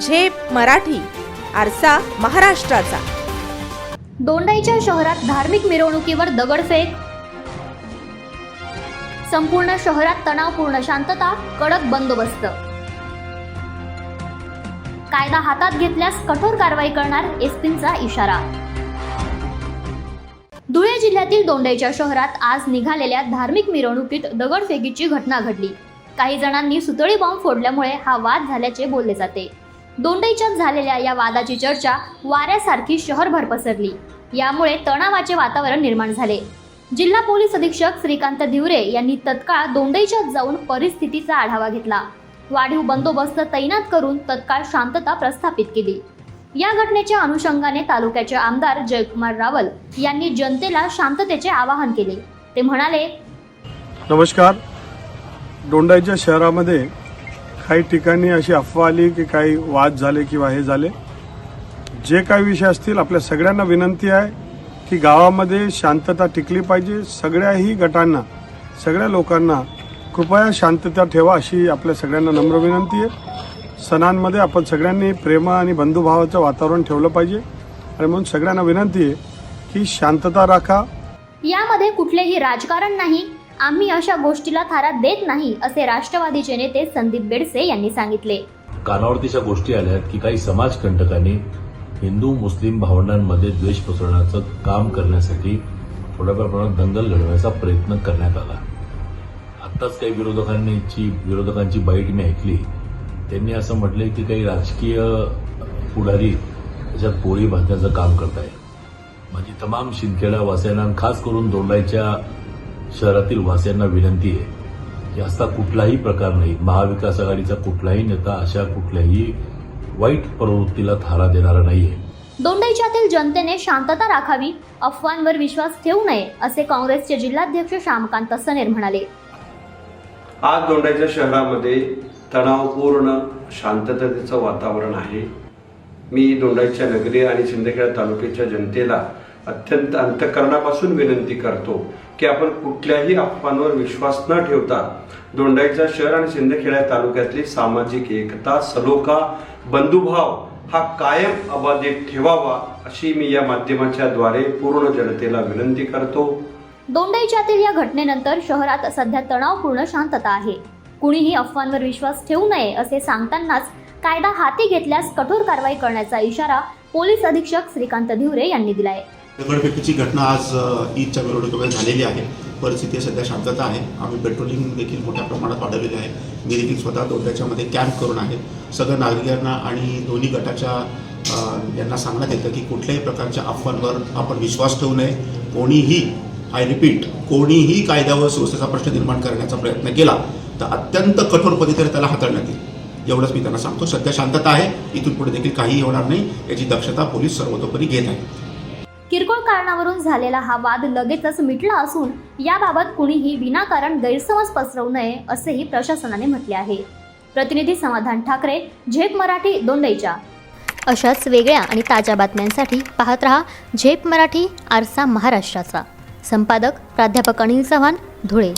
झेप मराठी आरसा महाराष्ट्राचा. दोंडाईच्या शहरात धार्मिक मिरवणुकीवर दगडफेक संपूर्ण शहरात तणावपूर्ण शांतता कडक बंदोबस्त. कायदा हातात घेतल्यास कठोर कारवाई करणार एसपींचा इशारा. धुळे जिल्ह्यातील दोंडाईच्या शहरात आज निघालेल्या धार्मिक मिरवणुकीत दगडफेकीची घटना घडली. काही जणांनी सुतळी बॉम्ब फोडल्यामुळे हा वाद झाल्याचे बोलले जाते. दोंडाईच्यात झालेल्या या वादाची चर्चा वाऱ्यासारखी शहरभर पसरली. यामुळे तणावाचे वातावरण निर्माण झाले. जिल्हा पोलीस अधीक्षक श्रीकांत धिवरे यांनी तत्काळ दोंडईच्यात जाऊन परिस्थितीचा आढावा घेतला. वाढीव बंदोबस्त तैनात करून तत्काळ शांतता प्रस्थापित केली. या घटनेच्या अनुषंगाने तालुक्याचे आमदार जयकुमार रावल यांनी जनतेला शांततेचे आवाहन केले. ते म्हणाले नमस्कार. दोंडाईच्या शहरामध्ये काही ठिकाणी अशी अफवा आली की काही वाद झाले किंवा हे झाले. जे काही विषय असतील आपल्या सगळ्यांना विनंती आहे की गावामध्ये शांतता टिकली पाहिजे. सगळ्याही गटांना सगळ्या लोकांना कृपया शांतता ठेवा अशी आपल्या सगळ्यांना नम्र विनंती आहे. सणांमध्ये आपण सगळ्यांनी प्रेम आणि बंधुभावाचं वातावरण ठेवलं पाहिजे. आणि म्हणून सगळ्यांना विनंती आहे की शांतता राखा. यामध्ये कुठलेही राजकारण नाही. आम्ही अशा गोष्टीला थारा देत नाही असे राष्ट्रवादीचे नेते संदीप बेडसे यांनी सांगितले. कानावरतीच्या गोष्टी आल्या आहेत की काही समाजकंटकांनी हिंदू मुस्लिम भावंडांमध्ये द्वेष पसरवण्याचं काम करण्यासाठी थोड्या प्रमाणात दंगल घडवण्याचा प्रयत्न करण्यात आला. आत्ताच काही विरोधकांची विरोधकांची बाईट मी ऐकली. त्यांनी असं म्हटलंय की काही राजकीय पुढारी त्याच्यात पोळी भाजण्याचं काम करत आहे माझी तमाम शिंदखेडा वासियांना खास करून दोंडाईच्या शहरातील वासियांना विनंती आहे की असा कुठलाही प्रकार नाही. महाविकास आघाडीचा कुठलाही नेता अशा कुठल्याही वाईट प्रवृत्तीला थारा देणारा नाहीये. दोंडाईच्यातील जनतेने शांतता राखावी अफवांवर विश्वास ठेवू नये असे काँग्रेसचे जिल्हाध्यक्ष श्यामकांत सनेर म्हणाले. आज दोंडाईच्या शहरामध्ये तणावपूर्ण शांततेचं वातावरण आहे. मी दोंडाईच्या नगरी आणि शिंदखेडा तालुक्याच्या जनतेला अत्यंत अंतकरणापासून विनंती करतो की आपण कुठल्याही अफवांवर विश्वास न ठेवता दोंडाईचा शहर आणि शिंदखेडा तालुक्यातली सामाजिक एकता सलोखा बंधुभाव हा कायम अबाधित ठेवावा अशी मी या माध्यमाच्या द्वारे पूर्ण जनतेला विनंती करतो. दोंडाईच्यातील या घटनेनंतर शहरात सध्या तणावपूर्ण शांतता आहे. कुणीही अफवांवर विश्वास ठेवू नये असे सांगतानाच कायदा हाती घेतल्यास कठोर कारवाई करण्याचा इशारा पोलीस अधीक्षक श्रीकांत धिवरे यांनी दिलाय. दगडफेकीची घटना आज ईदच्या मिरवणुकीमध्ये झालेली आहे. परिस्थिती सध्या शांतता आहे. आम्ही पेट्रोलिंग देखील मोठ्या प्रमाणात वाढवलेली आहे. मी देखील स्वतः दोड्याच्यामध्ये कॅम्प करून आहे. सगळ्या नागरिकांना आणि दोन्ही गटाच्या यांना सांगण्यात येतं की कुठल्याही प्रकारच्या अफवांवर आपण विश्वास ठेवू नये. कोणीही आय रिपीट कोणीही कायद्यावर सुव्यवस्थेचा प्रश्न निर्माण करण्याचा प्रयत्न केला तर अत्यंत कठोर पद्धतीने त्याला हाताळण्यात येईल. एवढंच मी त्यांना सांगतो. सध्या शांतता आहे. इथून पुढे देखील काहीही होणार नाही. याची दक्षता पोलीस सर्वतोपरी घेत आहे किरकोळ कारणावरून झालेला हा वाद लगेचच मिटला असून याबाबत कुणीही विनाकारण गैरसमज पसरवू नये असेही प्रशासनाने म्हटले आहे. प्रतिनिधी समाधान ठाकरे झेप मराठी दोंडईच्या अशाच वेगळ्या आणि ताज्या बातम्यांसाठी पाहत रहा झेप मराठी आरसा महाराष्ट्राचा. संपादक प्राध्यापक अनिल चव्हाण धुळे.